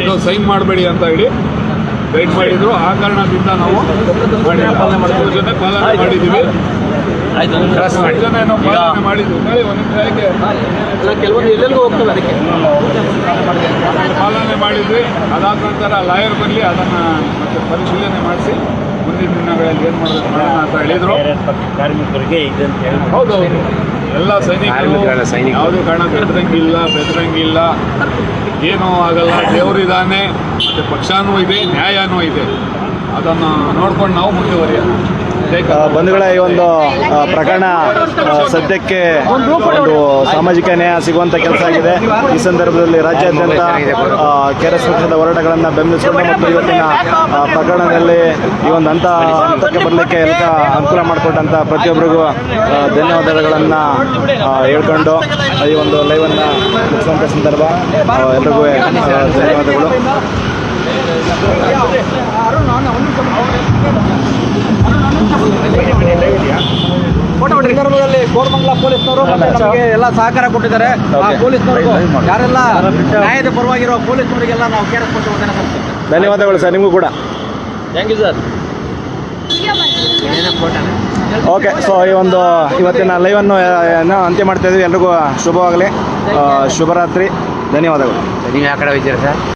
ಇದು ಸೈನ್ ಮಾಡಬೇಡಿ ಅಂತ ಹೇಳಿ ಗೈಡ್ ಮಾಡಿದ್ರು. ಆ ಕಾರಣದಿಂದ ನಾವು ಜೊತೆ ಪಾಲನೆ ಮಾಡಿದ್ದೀವಿ ಪಾಲನೆ ಮಾಡಿದ್ವಿ ಹೇಳಿ ಒಂದು ನಿಮಿಷ ಯಾಕೆ ಕೆಲವೊಂದು ಎಲ್ಲೆಲ್ಲಿಗೂ ಹೋಗ್ತವೆ ಅದಕ್ಕೆ. ಪಾಲನೆ ಮಾಡಿದ್ವಿ. ಅದಾದ ನಂತರ ಲಾಯರ್ ಬರಲಿ ಅದನ್ನು ಮತ್ತೆ ಪರಿಶೀಲನೆ ಮಾಡಿಸಿ ಮುಂದಿನ ದಿನಗಳಲ್ಲಿ ಏನು ಮಾಡಬೇಕು ಮಾಡೋಣ ಅಂತ ಹೇಳಿದರು. ಕಾರ್ಮಿಕರಿಗೆ ಇದಂತ ಹೇಳಿ ಹೌದೌದು ಎಲ್ಲ ಸೈನಿಕರು ಸೈನಿಕ ಯಾವುದೇ ಕಾರಣ ಬೆದರಂಗಿಲ್ಲ ಬೆದರಂಗಿಲ್ಲ ಏನೂ ಆಗಲ್ಲ ದೇವರಿದ್ದಾನೆ ಮತ್ತು ಪಕ್ಷನೂ ಇದೆ ನ್ಯಾಯನೂ ಇದೆ ಅದನ್ನು ನೋಡ್ಕೊಂಡು ನಾವು ಮುಂದುವರಿಯೋಣ. ಬಂಧುಗಳೇ ಈ ಒಂದು ಪ್ರಕರಣ ಸದ್ಯಕ್ಕೆ ಒಂದು ಸಾಮಾಜಿಕ ನ್ಯಾಯ ಸಿಗುವಂಥ ಕೆಲಸ ಆಗಿದೆ. ಈ ಸಂದರ್ಭದಲ್ಲಿ ರಾಜ್ಯಾದ್ಯಂತ ಕೆರೆ ಪಕ್ಷದ ಹೋರಾಟಗಳನ್ನು ಬೆಂಬಲಿಸಿಕೊಂಡು ಮತ್ತು ಇವತ್ತಿನ ಪ್ರಕರಣದಲ್ಲಿ ಈ ಒಂದು ಹಂತ, ಹಂತಕ್ಕೆ ಬರಲಿಕ್ಕೆ ಎಲ್ಲ ಅನುಕೂಲ ಮಾಡಿಕೊಟ್ಟಂಥ ಪ್ರತಿಯೊಬ್ಬರಿಗೂ ಧನ್ಯವಾದಗಳನ್ನು ಹೇಳ್ಕೊಂಡು ಈ ಒಂದು ಲೈವನ್ನು ಮುಗಿಸುವಂಥ ಸಂದರ್ಭ. ಎಲ್ರಿಗೂ ಧನ್ಯವಾದಗಳು. ಸಂದರ್ಭದಲ್ಲಿ ಕೋರಮಂಗಲ ಪೊಲೀಸ್ನವರು ನಮಗೆ ಎಲ್ಲ ಸಹಕಾರ ಕೊಟ್ಟಿದ್ದಾರೆ. ಆ ಯಾರೆಲ್ಲ ನ್ಯಾಯದ ಪರವಾಗಿರೋ ಪೊಲೀಸ್ನವರಿಗೆಲ್ಲ ನಾವು ಕೇರ್ ಕೊಟ್ಟು ಧನ್ಯವಾದಗಳು ಸರ್ ನಿಮಗೂ ಕೂಡ. Thank you sir okay so ಈ ಒಂದು ಇವತ್ತಿನ ಲೈವನ್ನು ಅಂತ್ಯ ಮಾಡ್ತಾ ಇದ್ವಿ ಎಲ್ರಿಗೂ ಶುಭವಾಗಲಿ. ಶುಭರಾತ್ರಿ. ಧನ್ಯವಾದಗಳು. ನೀವು ಯಾವ ಕಡೆ ಹೋಗ್ತೀರಾ ಸರ್